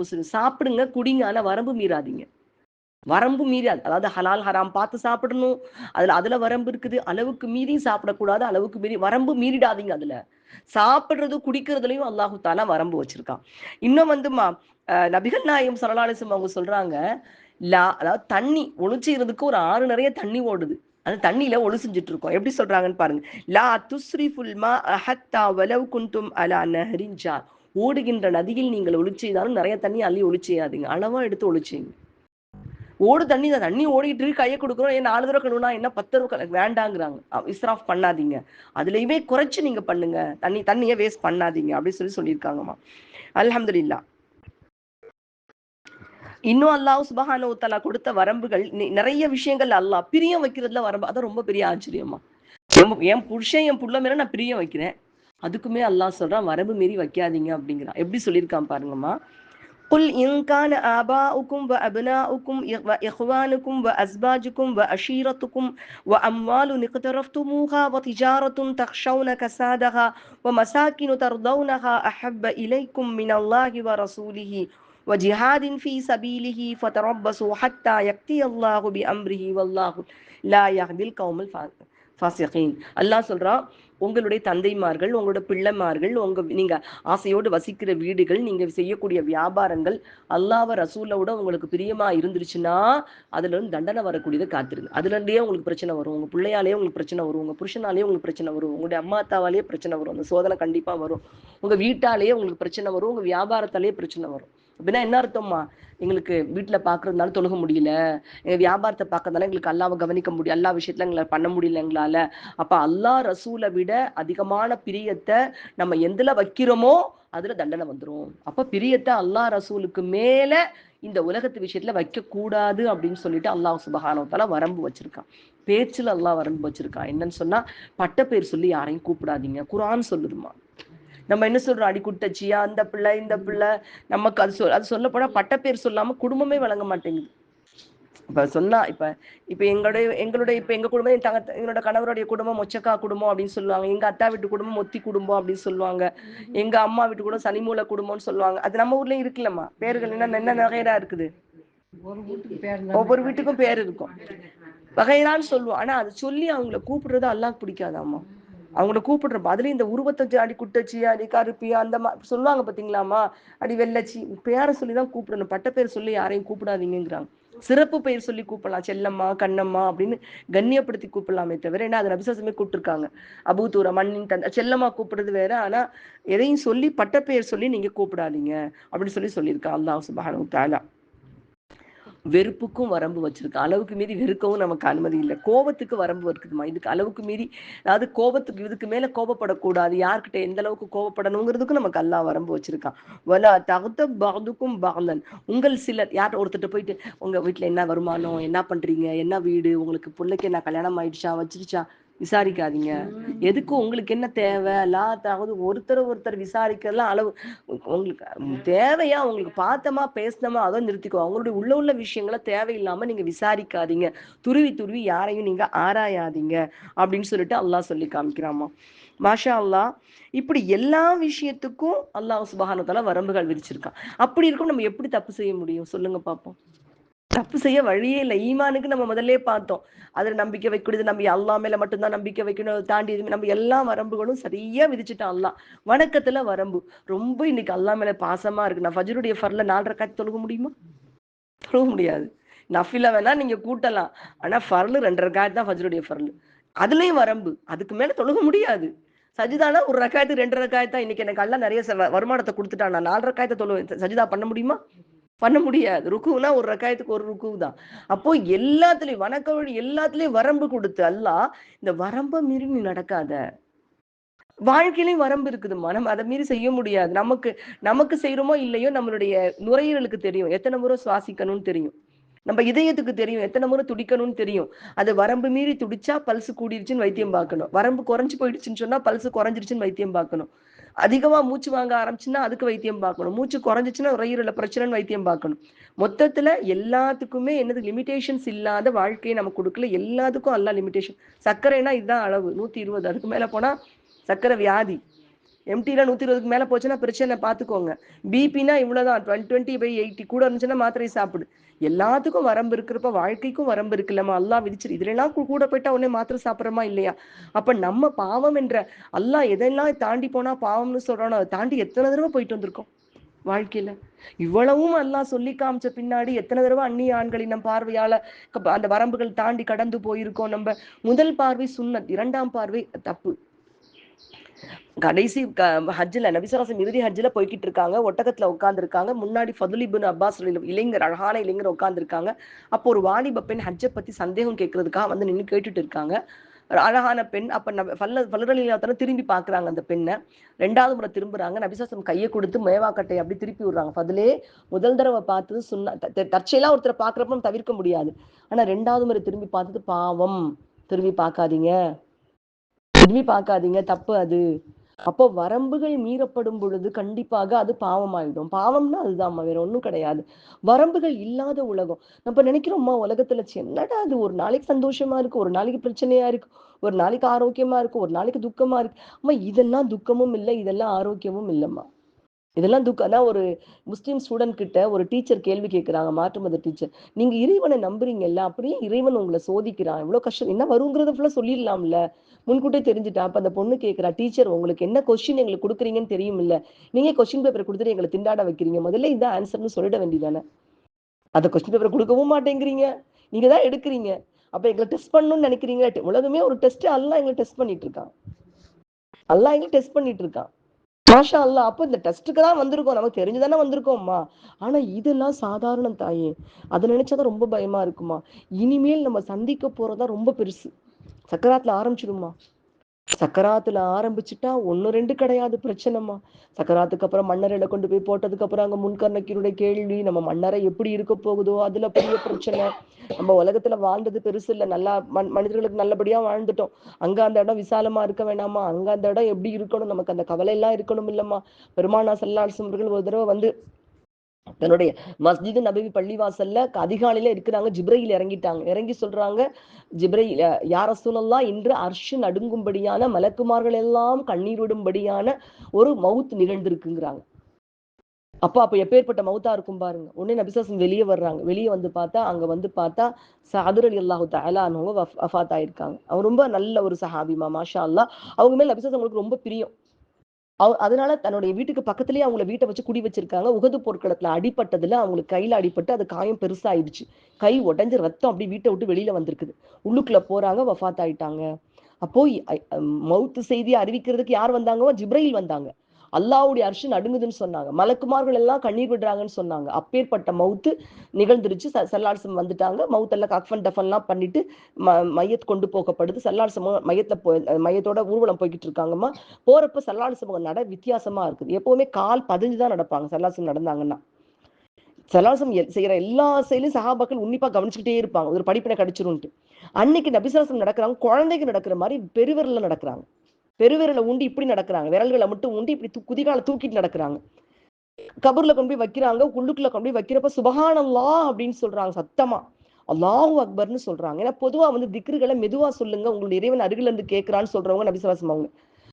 முஸ்லிம். சாப்பிடுங்க குடிங்க ஆனா வரம்பு மீறாதீங்க. வரம்பு மீறி அதாவது ஹலால் ஹராம் பார்த்து சாப்பிடணும். அதுல அதுல வரம்பு இருக்குது. அளவுக்கு மீறி சாப்பிடக்கூடாது. அளவுக்கு மீறி வரம்பு மீறிடாதீங்க அதுல. சாப்பிடுறது குடிக்கிறதுலயும் அல்லாஹு தாலா வரம்பு வச்சிருக்கான். இன்னும் வந்துமா நபிகள் நாயம் சரலாலிசம் அவங்க சொல்றாங்க லா அதாவது தண்ணி ஒழிச்சுக்கிறதுக்கு ஒரு ஆறு நிறைய தண்ணி ஓடுது. அந்த தண்ணியில ஒளி செஞ்சுட்டு இருக்கோம் எப்படி சொல்றாங்கன்னு பாருங்க. லா துஸ்ரி ஃபுல்மா அஹத்தா வலவ் குண்டும் அலா நஹரின் ஜார் ஓடுகின்ற நதியில் நீங்கள் ஒளி செய்தாலும் நிறைய தண்ணி அள்ளி ஒளி செய்யாதீங்க அளவா எடுத்து ஒளி ஓடு தண்ணி தான் தண்ணி ஓடிட்டு இருக்கு கையை கொடுக்குறோம் ஏன் நாலு தடவை கழுவுனா என்ன பத்து தடவை வேண்டாங்கிறாங்க. இஸ்ராஃப் பண்ணாதீங்க. அதுலயுமே குறைச்சு நீங்க பண்ணுங்க. தண்ணி தண்ணியை வேஸ்ட் பண்ணாதீங்க அப்படின்னு சொல்லி சொல்லியிருக்காங்கம்மா. அல்ஹம்துலில்லாஹ் இன்னும் அல்லாஹ் சுபஹான தஆலா கொடுத்த வரம்புகள் நிறைய விஷயங்கள் அல்லாஹ் பிரியம் வைக்கிறதுல வரம்பு அதான் ரொம்ப பெரிய ஆச்சரியமா என் என் புருஷன் என் புள்ள மேல நான் பிரியம் வைக்கிறேன். அதுக்குமே அல்லாஹ் சொல்றான் வரம்பு மீறி வைக்காதீங்க அப்படிங்கிறான். எப்படி சொல்லியிருக்கான் பாருங்கம்மா. قل إن كان آباؤكم وأبناؤكم وإخوانكم وأزواجكم وعشيرتكم وأموال اقترفتموها وتجارة تخشون كسادها ومساكن ترضونها أحب إليكم من الله ورسوله وجهاد في سبيله فتربصوا حتى يأتي الله بأمره والله لا يهدي القوم الفاسقين அல்லாஹ் சொல்றான் உங்களுடைய தந்தைமார்கள் உங்களோட பிள்ளைமார்கள் உங்க நீங்க ஆசையோடு வசிக்கிற வீடுகள் நீங்க செய்யக்கூடிய வியாபாரங்கள் அல்லாவ ரசூலோட உங்களுக்கு பிரியமா இருந்துருச்சுன்னா அதுல இருந்து தண்டனை வரக்கூடியதை காத்திருங்க. அதுல இருந்தே உங்களுக்கு பிரச்சனை வரும். உங்க பிள்ளையாலேயே உங்களுக்கு பிரச்சனை வரும். உங்க புருஷனாலேயே உங்களுக்கு பிரச்சனை வரும். உங்களுடைய அம்மா அத்தாவாலேயே பிரச்சனை வரும். அந்த சோதனை கண்டிப்பா வரும். உங்க வீட்டாலேயே உங்களுக்கு பிரச்சனை வரும். உங்க வியாபாரத்தாலேயே பிரச்சனை வரும். அப்படின்னா என்ன அர்த்தம்மா? எங்களுக்கு வீட்டுல பாக்குறதுனால தொழுக முடியல. எங்கள் வியாபாரத்தை பார்க்கறதுனால எங்களுக்கு அல்லாவை கவனிக்க முடியும் எல்லா விஷயத்துல எங்களை பண்ண முடியல எங்களால. அப்ப அல்லாஹ் ரசூலை விட அதிகமான பிரியத்தை நம்ம எந்தில் வைக்கிறோமோ அதுல தண்டனை வந்துரும். அப்ப பிரியத்தை அல்லாஹ் ரசூலுக்கு மேல இந்த உலகத்து விஷயத்துல வைக்கக்கூடாது அப்படின்னு சொல்லிட்டு அல்லாஹ் சுபஹானவத்தால வரம்பு வச்சிருக்கான். பேச்சுல அல்லாஹ் வரம்பு வச்சிருக்கான். என்னன்னு சொன்னா பட்ட பேர் சொல்லி யாரையும் கூப்பிடாதீங்க. குரான் சொல்லுதுமா நம்ம என்ன சொல்றோம்? அடி குட்டச்சியா? அந்த பிள்ளை இந்த பிள்ளை. நமக்கு அது சொல் அது சொல்ல போனா பட்ட பேர் சொல்லாம குடும்பமே வழங்க மாட்டேங்குது. இப்ப சொன்னா இப்ப இப்ப எங்களுடைய எங்களுடைய இப்ப எங்க குடும்பம் என் தங்க எங்களோட கணவருடைய குடும்பம் மொச்சக்கா குடும்பம் அப்படின்னு சொல்லுவாங்க. எங்க அத்தா வீட்டு குடும்பம் மொத்தி குடும்பம் அப்படின்னு சொல்லுவாங்க. எங்க அம்மா வீட்டு குடும்பம் சனிமூல குடும்பம்னு சொல்லுவாங்க. அது நம்ம ஊர்லயும் இருக்குல்லம்மா. பேர்கள் என்ன என்ன நகையரா இருக்குது? ஒவ்வொரு வீட்டுக்கும் பேர் இருக்கும். வகைரான்னு சொல்லுவோம். ஆனா அது சொல்லி அவங்கள கூப்பிடுறது அல்லாஹ் பிடிக்காதாம்மா. அவங்கள கூப்பிடுறப்ப அதுலேயும் இந்த உருவத்தை அடி குட்டச்சியா அடி கருப்பியா அந்த மாதிரி சொல்லுவாங்க பார்த்தீங்களாமா அடி வெள்ளச்சி பேரை சொல்லி தான் கூப்பிடணும். பட்ட பேர் சொல்லி யாரையும் கூப்பிடாதீங்கங்கிறாங்க. சிறப்பு பெயர் சொல்லி கூப்பிடலாம். செல்லம்மா கண்ணம்மா அப்படின்னு கண்ணியப்படுத்தி கூப்பிடலாமே தவிர ஏன்னா அது நபிசாசமே கூப்பிட்டுருக்காங்க. அபூதூர மண்ணின் தந்த செல்லம்மா கூப்பிடுறது வேற. ஆனா எதையும் சொல்லி பட்டப்பெயர் சொல்லி நீங்க கூப்பிடாதீங்க அப்படின்னு சொல்லி சொல்லியிருக்கா அல்லாஹ் சுபானு தாலா வெறுப்புக்கும் வரம்பு வச்சிருக்கு. அளவுக்கு மீறி வெறுக்கவும் நமக்கு அனுமதி இல்லை. கோபத்துக்கு வரம்பு இருக்குதுமா இதுக்கு அளவுக்கு மீறி அதாவது கோபத்துக்கு இதுக்கு மேல கோபப்படக்கூடாது. யார்கிட்ட எந்த அளவுக்கு கோபப்படணுங்கிறதுக்கும் நமக்கு எல்லாம் வரம்பு வச்சிருக்கான். வலா தகுத்த பாதுக்கும் பாந்தன். உங்கள் சிலர் யார் ஒருத்தட்ட போயிட்டு உங்க வீட்டுல என்ன வருமானம்? என்ன பண்றீங்க? என்ன வீடு? உங்களுக்கு பிள்ளைக்கு என்ன கல்யாணம் ஆயிடுச்சா? வச்சிருச்சா? விசாரிக்காதீங்க. எதுக்கு உங்களுக்கு என்ன தேவை? லா அதாவது ஒருத்தர் ஒருத்தர் விசாரிக்கிறதுலாம் அளவு உங்களுக்கு தேவையா? உங்களுக்கு பார்த்தமா பேசினமா அதை நிறுத்திக்கோ. அவங்களுடைய உள்ள உள்ள விஷயங்களை தேவையில்லாம நீங்க விசாரிக்காதீங்க. துருவி துருவி யாரையும் நீங்க ஆராயாதீங்க அப்படின்னு சொல்லிட்டு அல்லாஹ் சொல்லி காமிக்கிறாமா. மாஷா அல்லாஹ் இப்படி எல்லா விஷயத்துக்கும் அல்லாஹ் சுபஹானத்தால வரம்புகள் விதிச்சிருக்கான். அப்படி இருக்கும் நம்ம எப்படி தப்பு செய்ய முடியும்? சொல்லுங்க பாப்போம். தப்பு செய்ய வழியே இல்லை. ஈமானுக்கு நம்ம முதல்ல பார்த்தோம். அதுல நம்பிக்கை வைக்கூடியது நம்ம அல்லா மேல மட்டும்தான் நம்பிக்கை வைக்கணும். தாண்டி எதுவுமே நம்ம எல்லா வரம்புகளும் சரியா விதிச்சுட்டான் அல்லாஹ். வணக்கத்துல வரம்பு. ரொம்ப இன்னைக்கு அல்லா மேல பாசமா இருக்கு. நான் ஃபஜ்ருடைய ஃபர்ல நாலரை காட்சி தொழுக முடியுமா? தொழுக முடியாது. நஃபில வேணா நீங்க கூட்டலாம். ஆனா ஃபர்லு ரெண்டரை காட்சி தான் ஃபஜ்ருடைய ஃபர்லு. அதுலயும் வரம்பு. அதுக்கு மேல தொழுக முடியாது. சஜிதானா ஒரு ரக்காயத்துக்கு ரெண்டு ரக்காயத்தான் இன்னைக்கு எனக்கு எல்லாம் நிறைய ச- வருமானத்தை கொடுத்துட்டான். நான் நாலு ரக்காயத்தை தொழு சஜிதா பண்ண முடியுமா? பண்ண முடியாது. ருக்குனா ஒரு ரக்காயத்துக்கு ஒரு ருக்கு தான். அப்போ எல்லாத்துலயும் வணக்க வழி எல்லாத்துலயும் வரம்பு கொடுத்து அல்லாஹ் இந்த வரம்பை மீறி நீ நடக்காத. வாழ்க்கையிலையும் வரம்பு இருக்குதுமா நம்ம அதை மீறி செய்ய முடியாது. நமக்கு நமக்கு செய்யறோமோ இல்லையோ நம்மளுடைய நுரையீரலுக்கு தெரியும். எத்தனை முறை சுவாசிக்கணும்னு தெரியும். நம்ம இதயத்துக்கு தெரியும். எத்தனை முறை துடிக்கணும்னு தெரியும். அது வரம்பு மீறி துடிச்சா பல்ஸ் கூடிருச்சுன்னு வைத்தியம் பார்க்கணும். வரம்பு குறைஞ்சு போயிடுச்சுன்னு சொன்னா பல்ஸ் குறைஞ்சிருச்சுன்னு வைத்தியம் பார்க்கணும். அதிகமாக மூச்சு வாங்க ஆரம்பிச்சுன்னா அதுக்கு வைத்தியம் பார்க்கணும். மூச்சு குறைஞ்சிச்சுன்னா நுரையீரல பிரச்சனைன்னு வைத்தியம் பார்க்கணும். மொத்தத்தில் எல்லாத்துக்குமே என்னது லிமிடேஷன்ஸ் இல்லாத வாழ்க்கையை நம்ம கொடுக்கல. எல்லாத்துக்கும் எல்லாம் லிமிடேஷன் சர்க்கரைனா இதுதான் அளவு. நூற்றி இருபது. அதுக்கு மேலே போனால் சர்க்கரை வியாதி. எம்டில நூத்தி இருபதுக்கு மேல போச்சுன்னா பிரச்சனை பாத்துக்கோங்க. பிபினா இவ்வளவுதான். டுவெண்ட்டி டுவெண்ட்டி பை எயிட்டி கூட இருந்துச்சுன்னா மாத்திரை சாப்பிடு. எல்லாத்துக்கும் வரம்பு இருக்கிறப்ப வாழ்க்கைக்கும் வரம்பு இருக்குல்லம்மா அல்லாஹ் விதிச்சிரு. இதுல எல்லாம் கூட போயிட்டா உடனே மாத்திரை சாப்பிட்றோமா இல்லையா? அப்ப நம்ம பாவம் என்ற அல்லாஹ் எதெல்லாம் தாண்டி போனா பாவம்னு சொல்றானோ அதை தாண்டி எத்தனை தடவை போயிட்டு வந்திருக்கோம் வாழ்க்கையில? இவ்வளவும் அல்லாஹ் சொல்லி காமிச்ச பின்னாடி எத்தனை தடவை அந்நிய ஆண்களின் நம் பார்வையால அந்த வரம்புகள் தாண்டி கடந்து போயிருக்கோம். நம்ம முதல் பார்வை சுண்ணத் இரண்டாம் பார்வை தப்பு. கடைசி க- ஹஜ்ஜில் நபிசராசம் இறுதி ஹஜ்ஜில் போய்கிட்டு இருக்காங்க ஒட்டகத்தில் உட்காந்துருக்காங்க முன்னாடி ஃபதுலிபின் அப்பாஸ் இளைஞர் அழகான இளைஞர் உட்காந்துருக்காங்க அப்போ ஒரு வாலிப பெண் ஹஜ்ஜை பற்றி சந்தேகம் கேட்கறதுக்காக வந்து நின்று கேட்டுட்டு இருக்காங்க அழகான பெண் அப்போ நம்ம பல்ல ஃபல்லரலியாத்தன திரும்பி பார்க்குறாங்க அந்த பெண்ணை. ரெண்டாவது முறை திரும்புகிறாங்க நபிசாசம் கையை கொடுத்து மேவாக்கட்டை அப்படி திருப்பி விடுறாங்க. ஃபதுலே முதல் தடவை பார்த்தது சொன்ன தற்செயலாக தற்செயலா ஒருத்தரை பார்க்குறப்ப நம்ம தவிர்க்க முடியாது. ஆனால் ரெண்டாவது முறை திரும்பி பார்த்தது பாவம். திரும்பி பார்க்காதீங்க. திரும்பி பார்க்காதீங்க. தப்பு அது. அப்போ வரம்புகள் மீறப்படும் பொழுது கண்டிப்பாக அது பாவமாயிடும். பாவம்னா அதுதான் வேற ஒன்றும் கிடையாது. வரம்புகள் இல்லாத உலகம். நம்ம நினைக்கிறோம்மா உலகத்துல என்னடா அது ஒரு நாளைக்கு சந்தோஷமா இருக்கு ஒரு நாளைக்கு பிரச்சனையா இருக்கு ஒரு நாளைக்கு ஆரோக்கியமா இருக்கு ஒரு நாளைக்கு துக்கமா இருக்கு. அம்மா இதெல்லாம் துக்கமும் இல்லை இதெல்லாம் ஆரோக்கியமும் இல்லைம்மா. இதெல்லாம் துக்கம் அதான் ஒரு முஸ்லீம் ஸ்டூடெண்ட் கிட்ட ஒரு டீச்சர் கேள்வி கேட்குறாங்க மாற்று மத டீச்சர் நீங்க இறைவனை நம்புறீங்கல்ல அப்படியே இறைவன் உங்களை சோதிக்கிறான். இவ்வளோ கஷ்டம் என்ன வருங்கிறத ஃபுல்லாக சொல்லிடலாம்ல. முன்கூட்டியே தெரிஞ்சுட்டா அப்போ அந்த பொண்ணு கேட்குறா டீச்சர் உங்களுக்கு என்ன கொஸ்டின் எங்களுக்கு கொடுக்குறீங்கன்னு தெரியும் இல்லை நீங்க கொஸ்டின் பேப்பர் கொடுத்துட்டு எங்களை திண்டாட வைக்கிறீங்க. முதல்ல இதான் ஆன்சர்னு சொல்லிட வேண்டியதானே அந்த கொஸ்டின் பேப்பர் கொடுக்கவும் மாட்டேங்கிறீங்க. நீங்க தான் எடுக்கிறீங்க. அப்போ எங்களை டெஸ்ட் பண்ணணும்னு நினைக்கிறீங்க உலகமே ஒரு டெஸ்ட் அல்லா எங்களை டெஸ்ட் பண்ணிட்டு இருக்கான். அல்லா எங்களை டெஸ்ட் பண்ணிட்டு இருக்கான். மாஷா அல்ல அப்போ இந்த டெஸ்ட்டுக்கு தான் வந்திருக்கோம். நமக்கு தெரிஞ்சுதானே வந்திருக்கோம்மா. ஆனா இதெல்லாம் சாதாரணம் தாயே. அதை நினைச்சாதான் ரொம்ப பயமா இருக்குமா. இனிமேல் நம்ம சந்திக்க போறதா ரொம்ப பெருசு. சக்கராத்துல ஆரம்பிச்சிடுமா சக்கராத்துல ஆரம்பிச்சுட்டா ஒண்ணு ரெண்டு கிடையாது பிரச்சனைமா சக்கராத்துக்கு அப்புறம் மன்னரையில கொண்டு போய் போட்டதுக்கு அப்புறம் அங்க முன்கர்ணக்கியனுடைய கேள்வி நம்ம மன்னரை எப்படி இருக்க போகுதோ அதுல பெரிய பிரச்சனை. நம்ம உலகத்துல வாழ்ந்தது பெருசு இல்ல நல்லா மன்- மனிதர்களுக்கு நல்லபடியா வாழ்ந்துட்டோம். அங்க அந்த இடம் விசாலமா இருக்க வேணாமா? அங்க அந்த இடம் எப்படி இருக்கணும்? நமக்கு அந்த கவலை எல்லாம் இருக்கணும் இல்லம்மா. பெருமானா சல்லாசம் அவர்கள் ஒரு தடவை வந்து தன்னுடைய மஸ்ஜிது நபவி பள்ளிவாசல்ல அதிகாலையில இருக்கிறாங்க ஜிப்ரையில் இறங்கிட்டாங்க. இறங்கி சொல்றாங்க ஜிப்ரையில் யார சூழல்லாம் இன்று அர்ஷு நடுங்கும்படியான மலக்குமார்கள் எல்லாம் கண்ணீர் விடும்படியான ஒரு மவுத் நிகழ்ந்திருக்குங்கிறாங்க. அப்ப அப்ப எப்பேற்பட்ட மவுத்தா இருக்கும் பாருங்க. உடனே நபிசாசம் வெளியே வர்றாங்க. வெளியே வந்து பார்த்தா அங்க வந்து பார்த்தா சாதுர் அலி அல்லாஹு தலானவங்க வஃபாத் ஆயிருக்காங்க. அவங்க ரொம்ப நல்ல ஒரு சஹாபிமா மாஷா அல்லாஹ் அவங்க மேல நபிசாசம் அவங்களுக்கு ரொம்ப பிரியம். அதனால தன்னுடைய வீட்டுக்கு பக்கத்துலயே அவங்கள வீட்டை வச்சு குடி வச்சிருக்காங்க. உகது போர்க்களத்துல அடிபட்டதுல அவங்களுக்கு கையில அடிபட்டு அது காயம் பெருசாயிடுச்சு. கை உடஞ்சு ரத்தம் அப்படி வீட்டை விட்டு வெளியில வந்திருக்குது. உள்ளுக்குள்ள போறாங்க வஃபாத் ஆயிட்டாங்க. அப்போ மவுத்து செய்தி அறிவிக்கிறதுக்கு யார் வந்தாங்க? ஜிப்ரையில் வந்தாங்க. அல்லாஹ்வுடைய அரிசி நடுங்குதுன்னு சொன்னாங்க. மலக்குமார்கள் எல்லாம் கண்ணீர் விடுறாங்கன்னு சொன்னாங்க. அப்பேற்பட்ட மவுத்து நிகழ்ந்துருச்சு. செல்லாரசம் வந்துட்டாங்க. மவுத்தெல்லாம் கஃபன் டஃபன்லாம் பண்ணிட்டு ம மையத்து கொண்டு போகப்படுது. சல்லாசம் மையத்துல போ மையத்தோட ஊர்வலம் போய்கிட்டு இருக்காங்கம்மா. போறப்ப செல்லாரசம் நட வித்தியாசமா இருக்குது. எப்பவுமே கால் பதிஞ்சு தான் நடப்பாங்க செல்லாரசம் நடந்தாங்கன்னா. சலாசம் செய்யற எல்லா செயலையும் சகாபாக்கள் உன்னிப்பா கவனிச்சுக்கிட்டே இருப்பாங்க. ஒரு படிப்பினை கிடைச்சிரும்ட்டு அன்னைக்கு நபிசலாசம் நடக்கிறாங்க. குழந்தைக்கு நடக்கிற மாதிரி பெருவிரல்ல நடக்கிறாங்க. பெருவிரலை உண்டி இப்படி நடக்கிறாங்க. விரல்களை மட்டும் உண்டி இப்படி குதிகால தூக்கிட்டு நடக்கிறாங்க. கபூர்ல கொண்டு போய் வைக்கிறாங்க. உள்ளுக்குள்ள கொண்டு போய் வைக்கிறப்ப சுபஹானல்லா அப்படின்னு சொல்றாங்க சத்தமா. அல்லாஹூ அக்பர்னு சொல்றாங்க. ஏன்னா பொதுவா வந்து திக்ருகளை மெதுவா சொல்லுங்க. உங்களுடைய இறைவன் அருகில இருந்து கேட்கறான்னு சொல்றவங்க நபிசுவாசம் அவங்க.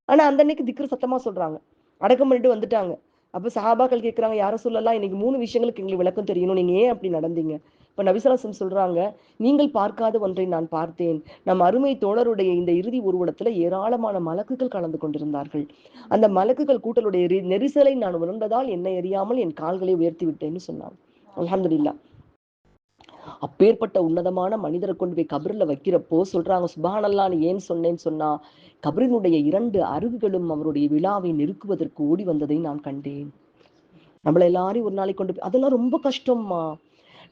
ஆனா அந்த அன்னைக்கு திக்ரு சத்தமா சொல்றாங்க. அடக்கம் பண்ணிட்டு வந்துட்டாங்க. அப்ப சஹாபாக்கள் கேட்கிறாங்க யாரும் சொல்லலாம் இன்னைக்கு மூணு விஷயங்களுக்கு எங்களுக்கு விளக்கம் தெரியணும். நீங்க ஏன் அப்படி நடந்தீங்க? இப்போ நபிசலாசம் சொல்றாங்க நீங்கள் பார்க்காத ஒன்றை நான் பார்த்தேன். நம் அருமை தோழருடைய இந்த இறுதி ஊர்வலத்தில் ஏராளமான மலக்குகள் கலந்து கொண்டிருந்தார்கள். அந்த மலக்குகள் கூட்டலுடைய நெரிசலை நான் உணர்ந்ததால் என்னை அறியாமல் என் கால்களை உயர்த்தி விட்டேன்னு சொன்னாங்க. அல்ஹம்துலில்லாஹ் அப்பேற்பட்ட உன்னதமான மனிதரை கொண்டு போய் கபரில் வைக்கிறப்போ சொல்றாங்க சுபானல்லான்னு ஏன் சொன்னேன்னு சொன்னா கபரினுடைய இரண்டு அருகுகளும் அவருடைய விழாவை நெருக்குவதற்கு ஓடி வந்ததை நான் கண்டேன். நம்மள எல்லாரையும் ஒரு நாளைக்கு கொண்டு போய் அதெல்லாம் ரொம்ப கஷ்டம்மா.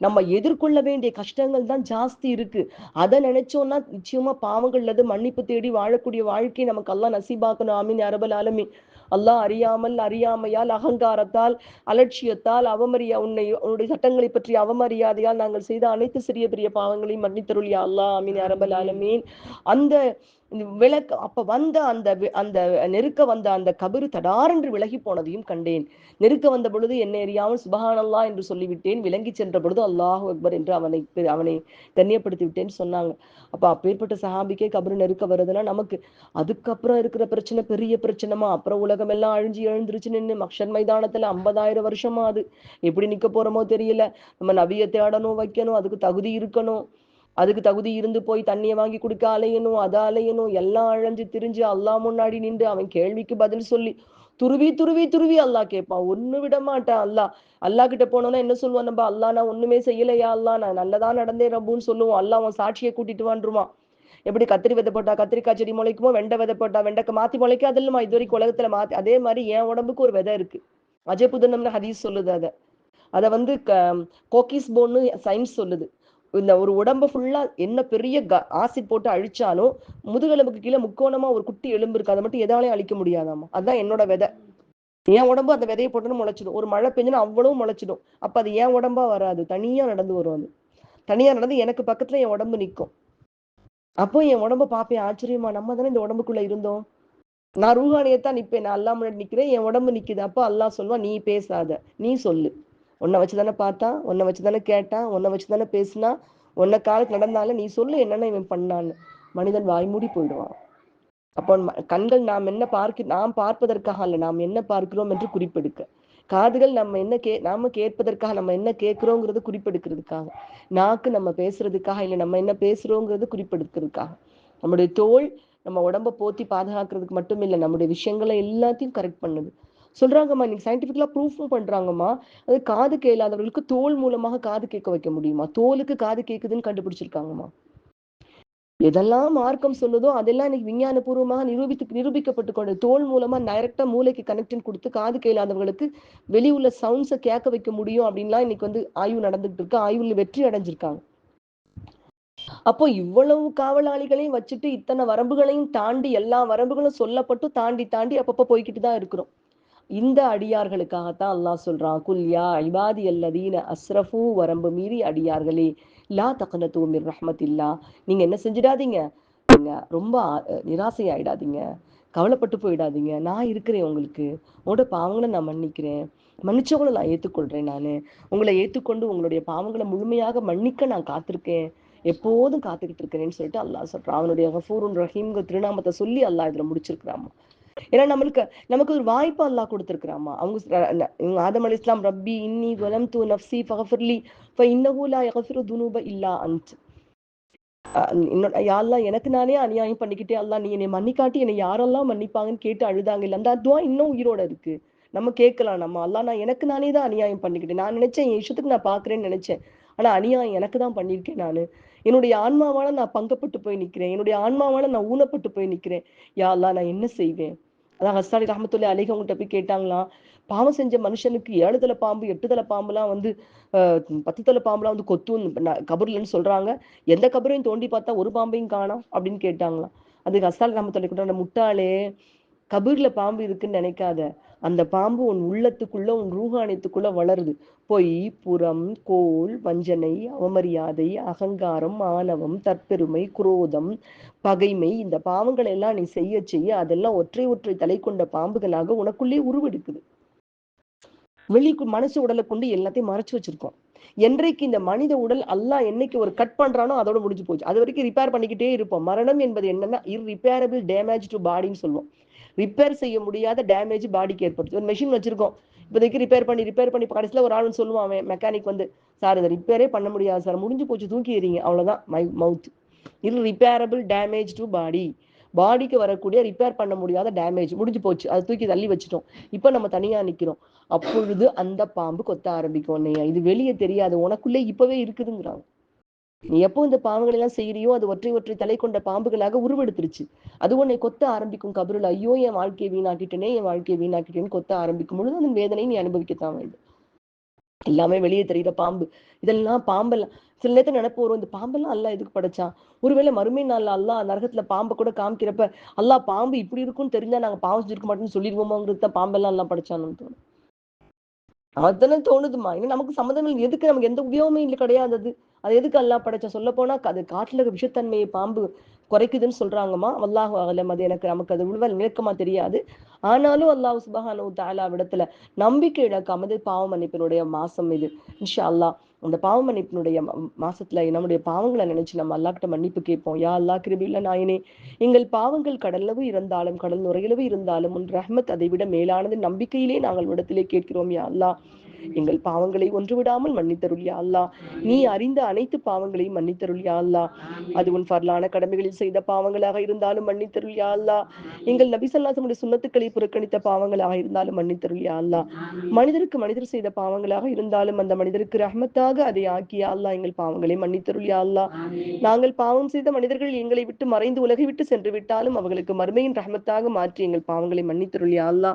நம்ம எதிர்கொள்ள வேண்டிய கஷ்டங்கள் தான் ஜாஸ்தி இருக்கு. அதை நினைச்சோம்னா நிச்சயமா பாவங்கள்ல அது மன்னிப்பு தேடி வாழக்கூடிய வாழ்க்கை நமக்கு எல்லாம் நசிபாக்கணும். ஆமீன் அரபல் ஆலமீன். அல்லாஹ் அறியாமல் அறியாமையால் அகங்காரத்தால் அலட்சியத்தால் அவமரியா உன்னை உன்னுடைய சட்டங்களை பற்றி அவமரியாதையால் நாங்கள் செய்த அனைத்து சிறிய பெரிய பாவங்களையும் மன்னித்தருளியா அல்லாஹ். ஆமீன் அரபல் ஆலமீன். அந்த விளக்கு அப்ப வந்த அந்த அந்த நெருக்க வந்த அந்த கபரு தடாரென்று விலகி போனதையும் கண்டேன். நெருக்க வந்த பொழுது என்னை அறியாமல் சுபஹானல்லா என்று சொல்லிவிட்டேன். விளங்கி சென்ற பொழுது அல்லாஹ் அக்பர் என்று அவனை அவனை கண்ணியப்படுத்தி விட்டேன்னு சொன்னாங்க. அப்ப அப்பேற்பட்ட சஹாபிக்கே கபரு நெருக்க வருதுன்னா நமக்கு அதுக்கப்புறம் இருக்கிற பிரச்சனை பெரிய பிரச்சனைமா அப்புறம் உலகம் எல்லாம் அழிஞ்சு எழுந்துருச்சு நின்று மக்ஷன் மைதானத்துல ஐம்பதாயிரம் வருஷமா அது. எப்படி நிக்க போறோமோ தெரியல. நம்ம நவிய தேடணும் வைக்கணும் அதுக்கு தகுதி இருக்கணும். அதுக்கு தகுதி இருந்து போய் தண்ணியை வாங்கி கொடுக்க அலையணும் அதை அலையணும் எல்லாம் அழைஞ்சு திரிஞ்சு அல்லாஹ் முன்னாடி நின்று அவன் கேள்விக்கு பதில் சொல்லி துருவி துருவி துருவி அல்லாஹ் கேட்பான். ஒன்னு விட மாட்டான் அல்லா அல்லாஹ் கிட்ட போனோம்னா என்ன சொல்லுவான் நம்ம? அல்லாஹ் நான் ஒண்ணுமே செய்யலையா அல்லா நான் நல்லதா நடந்தேன் ரப்புன்னு சொல்லுவோம். அல்லா அவன் சாட்சியை கூட்டிட்டு வந்துருவான் எப்படி கத்திரி விதை போட்டா கத்திரிக்காய் செடி முளைக்குமோ வெண்டை விதை போட்டா வெண்டைக்கு மாத்தி முளைக்காது இல்லமா இது வரைக்கும் உலகத்துல மாத்தி அதே மாதிரி என் உடம்புக்கு ஒரு விதை இருக்கு. அஜயபுதனம்னு ஹதீஸ் சொல்லுது அதை. அதை வந்து கோக்கிஸ் போன்னு சயின்ஸ் சொல்லுது. இந்த ஒரு உடம்ப ஃபுல்லா என்ன பெரிய ஆசிட் போட்டு அழிச்சாலும் முதுகெலும்புக்கு கீழே முக்கோணமா ஒரு குட்டி எலும்பு இருக்கு. அதை மட்டும் எதாலையும் அழிக்க முடியாதாமா அதுதான் என்னோட விதை. என் உடம்பு அந்த விதையை போட்டுன்னு முளைச்சிடும். ஒரு மழை பெஞ்சுன்னா அவ்வளவு முளைச்சிடும். அப்ப அது என் உடம்பா வராது. தனியா நடந்து வரும் அது. தனியா நடந்து எனக்கு பக்கத்துல என் உடம்பு நிற்கும் அப்போ என் உடம்ப பாப்பேன் ஆச்சரியமா நம்ம தானே இந்த உடம்புக்குள்ள இருந்தோம். நான் ரூஹானியத்தான் நிப்பேன். நான் அல்லா முன்னாடி நிக்கிறேன். என் உடம்பு நிக்குது. அப்போ அல்லாஹ் சொல்லுவான் நீ பேசாத. நீ சொல்லு. உன்னை வச்சு தானே பார்த்தா உன்னை வச்சு தானே கேட்டான் உன்னை வச்சு தானே பேசினா உன்னை காலுக்கு நடந்தாலும் நீ சொல்லு என்னென்ன இவன் பண்ணான்னு. மனிதன் வாய்மூடி போயிடுவான். அப்போ ம- கண்கள் நாம் என்ன பார்க்க நாம் பார்ப்பதற்காக அல்ல நாம் என்ன பார்க்கிறோம் என்று குறிப்பெடுக்க. காதுகள் நம்ம என்ன கே நாம கேட்பதற்காக நம்ம என்ன கேட்கிறோங்கிறது குறிப்பெடுக்கிறதுக்காக. நாக்கு நம்ம பேசுறதுக்காக இல்லை நம்ம என்ன பேசுறோங்கிறது குறிப்பெடுக்கிறதுக்காக. நம்முடைய தோல் நம்ம உடம்ப போத்தி பாதுகாக்கிறதுக்கு மட்டும் இல்லை நம்முடைய விஷயங்களை எல்லாத்தையும் கரெக்ட் பண்ணுது. சொல்றாங்கம்மா இன்னைக்கு சயின்டிபிக்கலா ப்ரூஃபும் பண்றாங்கம்மா. அது காது கேளாதவர்களுக்கு தோல் மூலமாக காது கேட்க வைக்க முடியுமா? தோலுக்கு காது கேக்குதுன்னு கண்டுபிடிச்சிருக்காங்கம்மா. எதெல்லாம் மார்க்கம் சொல்லுதோ அதெல்லாம் இன்னைக்கு விஞ்ஞான பூர்வமாக நிரூபித்து நிரூபிக்கப்பட்டு கொண்டு தோல் மூலமா டைரக்டா மூளைக்கு கனெக்ஷன் கொடுத்து காது கேளாதவர்களுக்கு வெளி உள்ள சவுண்ட்ஸை கேட்க வைக்க முடியும் அப்படின்லாம் இன்னைக்கு வந்து ஆய்வு நடந்துகிட்டு இருக்கு. ஆய்வுல வெற்றி அடைஞ்சிருக்காங்க. அப்போ இவ்வளவு காவலாளிகளையும் வச்சுட்டு இத்தனை வரம்புகளையும் தாண்டி எல்லா வரம்புகளும் சொல்லப்பட்டு தாண்டி தாண்டி அப்பப்ப போய்கிட்டு தான் இருக்கிறோம். இந்த அடியார்களுக்காகத்தான் அல்லாஹ் சொல்றான். குல்யா ஐபாதி அல்லதீன அஸ்ரஃபு வரம்பு மீறி அடியார்களே லா தகுந்தத்துவம் ரஹமத் ரஹ்மத்தில்லா நீங்க என்ன செஞ்சிடாதீங்க. நீங்க ரொம்ப நிராசை நிராசையாயிடாதீங்க. கவலைப்பட்டு போயிடாதீங்க. நான் இருக்கிறேன் உங்களுக்கு. உங்களோட பாவங்களை நான் மன்னிக்கிறேன். மன்னிச்சவங்களை நான் ஏத்துக்கொள்றேன் நான். உங்களை ஏத்துக்கொண்டு உங்களுடைய பாவங்களை முழுமையாக மன்னிக்க நான் காத்திருக்கேன். எப்போதும் காத்துக்கிட்டு இருக்கிறேன்னு சொல்லிட்டு அல்லாஹ் சொல்றான். அவனுடைய கஃபூருன் ரஹீம்ங்க திருநாமத்தை சொல்லி அல்லாஹ் இதுல முடிச்சிருக்கிறாமா. ஏன்னா நம்மளுக்கு நமக்கு ஒரு வாய்ப்பு அல்லாஹ் கொடுத்துருக்குறாமா அவங்க இவங்க ஆதம் அலி இஸ்லாம் ரப்பி இன்னி வலம் தூ நப்சி ஃபகஃபிர்லி ஃப இன்னஹூலா யகஃபிரு துனூப இல்லா அன்ட் இன்னொரு யாரெல்லாம் எனக்கு நானே அநியாயம் பண்ணிக்கிட்டே அல்லா நீ என்னை மன்னிக்காட்டி என்னை யாரெல்லாம் மன்னிப்பாங்கன்னு கேட்டு அழுதாங்க இல்லை அந்த துவா இன்னும் உயிரோட இருக்கு. நம்ம கேட்கலாம் நம்ம. அல்லா நான் எனக்கு நானே தான் அநியாயம் பண்ணிக்கிட்டேன். நான் நினைச்சேன் என் இஷ்டத்துக்கு நான் பார்க்கறேன்னு நினைச்சேன். ஆனா அநியாயம் எனக்கு தான் பண்ணியிருக்கேன் நான். என்னுடைய ஆன்மாவால நான் பங்கப்பட்டு போய் நிக்கிறேன். என்னுடைய ஆன்மாவால நான் ஊனப்பட்டு போய் நிக்கிறேன். யா அல்லா நான் என்ன செய்வேன்? அதான் ஹஸ்தாலி ரஹமத்துல்லா அலிக அவங்கள்ட்ட போய் கேட்டாங்களாம் பாவம் செஞ்ச மனுஷனுக்கு ஏழு தலை பாம்பு எட்டு தலை பாம்புலாம் வந்து பத்து தலை பாம்புலாம் வந்து கொத்தும் கபர்லன்னு சொல்றாங்க. எந்த கபரையும் தோண்டி பார்த்தா ஒரு பாம்பையும் காணாம் அப்படின்னு கேட்டாங்களாம். அதுக்கு ஹஸ்தாலி ரஹமத்துல்லா கூட முட்டாளே கபூர்ல பாம்பு இருக்குன்னு நினைக்காத. அந்த பாம்பு உன் உள்ளத்துக்குள்ள உன் ரூஹானியத்துக்குள்ள வளருது. பொய் புறம் கோல் வஞ்சனை அவமரியாதை அகங்காரம் ஆணவம் தற்பெருமை குரோதம் பகைமை இந்த பாவங்களை எல்லாம் நீ செய்ய செய்ய அதெல்லாம் ஒற்றை ஒற்றை தலை கொண்ட பாம்புகளாக உனக்குள்ளே உருவெடுக்குது. வெளிக்கு மனசு உடலை கொண்டு எல்லாத்தையும் மறைச்சு வச்சிருக்கோம். என்றைக்கு இந்த மனித உடல் அல்லா என்னைக்கு ஒரு கட் பண்றானோ அதோட முடிஞ்சு போச்சு. அது வரைக்கும் ரிப்பேர் பண்ணிக்கிட்டே இருப்போம். மரணம் என்பது என்னன்னா இர்ரிப்பேரபிள் டேமேஜ் டு பாடின்னு சொல்லுவோம். ரிப்பேர் செய்ய முடியாத டேமேஜ் பாடிக்கு ஏற்படுச்சு ஒரு மெஷின் வச்சிருக்கோம். இப்போதைக்கு ரிப்பேர் பண்ணி ரிப்பேர் பண்ணி கடைசியில் ஒரு ஆள்னு சொல்லுவான் அவன் மெக்கானிக் வந்து சார் இதை ரிப்பேரே பண்ண முடியாது சார் முடிஞ்சு போச்சு தூக்கி எறிங்க அவ்வளோதான் மை மவுத் இது ரிப்பேரபிள் டேமேஜ் டு பாடி பாடிக்கு வரக்கூடிய ரிப்பேர் பண்ண முடியாத டேமேஜ் முடிஞ்சு போச்சு. அதை தூக்கி தள்ளி வச்சுட்டோம். இப்போ நம்ம தனியாக நிற்கிறோம் அப்பொழுது அந்த பாம்பு கொத்த ஆரம்பிக்கும். உன்னைய. இது வெளியே தெரியாது. உனக்குள்ளே இப்போவே இருக்குதுங்கிறாங்க. நீ எப்போ இந்த பாவங்களை எல்லாம் செய்யறியோ அது ஒற்றை ஒற்றை தலை கொண்ட பாம்புகளாக உருவெடுத்துருச்சு. அது உன்னை கொத்த ஆரம்பிக்கும் கபருள். ஐயோ என் வாழ்க்கையை வீணாக்கிட்டேனே என் வாழ்க்கையை வீணாக்கிட்டேன்னு கொத்த ஆரம்பிக்கும் பொழுது அதன் வேதனை நீ அனுபவிக்கத்தான் வேண்டும். எல்லாமே வெளியே தெரியுற பாம்பு. இதெல்லாம் பாம்பெல்லாம் சில நேரத்தில் நினைப்பு வரும் இந்த பாம்பெல்லாம் அல்லா எதுக்கு படைச்சான் ஒருவேளை மறுமை நாள்ல அல்லா நரகத்துல பாம்பை கூட காமிக்கிறப்ப அல்லா பாம்பு இப்படி இருக்கும்னு தெரிஞ்சா நாங்க பாவம் செஞ்சிருக்க மாட்டோம்னு சொல்லிடுவோமோங்கிறது தான் பாம்பெல்லாம் எல்லாம் படைச்சானு தோணும். அதுதானே தோணுதுமா ஏன்னா நமக்கு சம்மந்தங்கள் எதுக்கு? நமக்கு எந்த உபயோகமே இல்லை கிடையாது அது அது எதுக்கு அல்லா படைச்சா? சொல்ல போனா அது காட்டுல இருக்க விஷத்தன்மையை பாம்பு குறைக்குதுன்னு சொல்றாங்கம்மா. அல்லாஹ் அகலம். அது எனக்கு நமக்கு அது உள்வல் விளக்கமா தெரியாது. ஆனாலும் அல்லாஹ் சுபஹானு தாலா விடத்துல நம்பிக்கை இழக்காமது பாவ மன்னிப்பினுடைய மாசம் இது. இன்ஷா அல்லாஹ் அந்த பாவ மன்னிப்பினுடைய மாசத்துல நம்முடைய பாவங்களை நினைச்சு நம்ம அல்லாஹ்கிட்ட மன்னிப்பு கேட்போம். யா அல்லாஹ் கிருபில்ல நாயனே எங்கள் பாவங்கள் கடலளவு இருந்தாலும் கடல் நுரையளவு இருந்தாலும் உன் ரஹ்மத் அதை விட மேலானது. நம்பிக்கையிலே நாங்கள் இடத்திலே கேட்கிறோம் யா அல்லாஹ். எங்கள் பாவங்களை ஒன்று விடாமல் மன்னித்தருளியா அல்லா நீ அறிந்த அனைத்து பாவங்களையும் மன்னித்தருளியா அல்லா அது உன் பரலான கடமைகளில் செய்த பாவங்களாக இருந்தாலும் மன்னித்தருளியா அல்லா எங்கள் நபிசல்லாசமுடைய சுண்ணத்துக்களை புறக்கணித்த பாவங்களாக இருந்தாலும் மன்னித்தருளியா அல்லா மனிதருக்கு மனிதர் செய்த பாவங்களாக இருந்தாலும் அந்த மனிதருக்கு ரஹமத்தாக அதை ஆக்கியா அல்லா எங்கள் பாவங்களை மன்னித்தருளியா அல்லா நாங்கள் பாவம் செய்த மனிதர்கள் எங்களை விட்டு மறைந்து உலகை விட்டு சென்று விட்டாலும் அவர்களுக்கு மறுமையின் ரஹமத்தாக மாற்றி எங்கள் பாவங்களை மன்னித்தருளியா அல்லா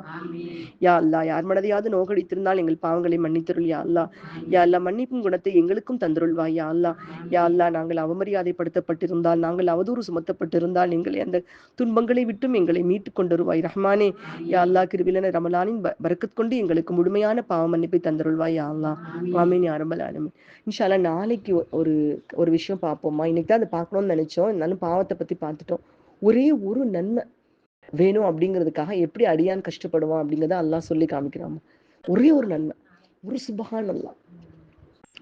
யா அல்லா யார் மனதையாவது நோகடித்திருந்தால் எங்கள் பாவங்களை மன்னித்தருள் யா அல்லாஹ் யா அல்லாஹ் மன்னிப்பும் குணத்தை எங்களுக்கும் தந்தருள்வாய் யா அல்லாஹ் யா அல்லாஹ் நாங்கள் அவமரியாதைப்படுத்தப்பட்டிருந்தால் நாங்கள் அவதூறு சுமத்தப்பட்டிருந்தால் எங்களை அந்த துன்பங்களை விட்டும் எங்களை மீட்டுக் கொண்டருவாய் ரஹ்மானே. யா அல்லாஹ் கிருபிலன ரமலானின் ப- பரக்கத் கொண்டு எங்களுக்கு முழுமையான பாவ மன்னிப்பை தந்தருள்வாய் யா அல்லாஹ் ஆமீன். யா ரப்பல் ஆலமீன். இன்ஷா அல்லாஹ் நாளைக்கு ஒரு ஒரு விஷயம் பார்ப்போமா இன்னைக்கு தான் அதை பார்க்கணும்னு நினைச்சோம். இருந்தாலும் பாவத்தை பத்தி பார்த்துட்டோம். ஒரே ஒரு நன்மை வேணும் அப்படிங்கிறதுக்காக எப்படி அடியான் கஷ்டப்படுவான் அப்படிங்கிறத அல்லாஹ் சொல்லி காமிக்கிறாமா ஒரே ஒரு நன்மை. ஒரு அல்லாஹ்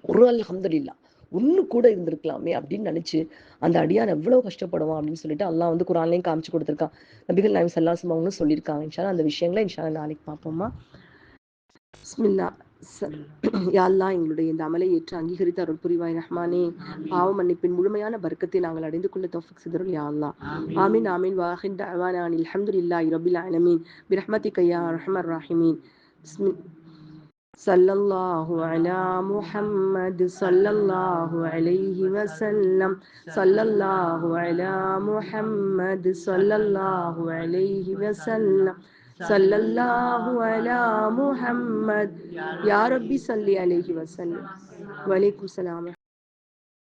ஒரு அல்ஹம்துலில்லாஹ் ஒண்ணு கூட இருந்திருக்கலாமே அப்படின்னு நினைச்சு அந்த அடியான் எவ்வளவு கஷ்டப்படுவான் அப்படின்னு சொல்லிட்டு அல்லாஹ் வந்து குரான்லயும் காமிச்சு கொடுத்திருக்கான் நபிகள் நாயம் சல்லாசம் அவங்களும் சொல்லியிருக்காங்க இன்ஷா அல்லாஹ் அந்த விஷயங்களை இன்ஷா அல்லாஹ் நாளைக்கு பார்ப்போமா பிஸ்மில்லா. ச- யா அல்லாஹ் எங்களுடைய இந்த அமலை ஏற்று அங்கீகரித்து அருள் புரிவாய் ரஹ்மானே. பாவ மன்னிப்பின் முழுமையான வர்க்கத்தை நாங்கள் அடைந்து கொள்ள தௌஃபிக் சிதறல் யா அல்லாஹ். ஆமீன். ஆமீன் வாஹித் தஅவானா அனில் அல்ஹம்துலில்லாஹி ரப்பில் ஆலமீன். பிரஹ்மதிக யா அர்ஹமர் ராஹிமீன். صلى الله على محمد صلى الله عليه وسلم. صلى الله على محمد صلى الله عليه وسلم. صلى الله على محمد. يا ربي صل عليه وسلم. وعليكم السلام.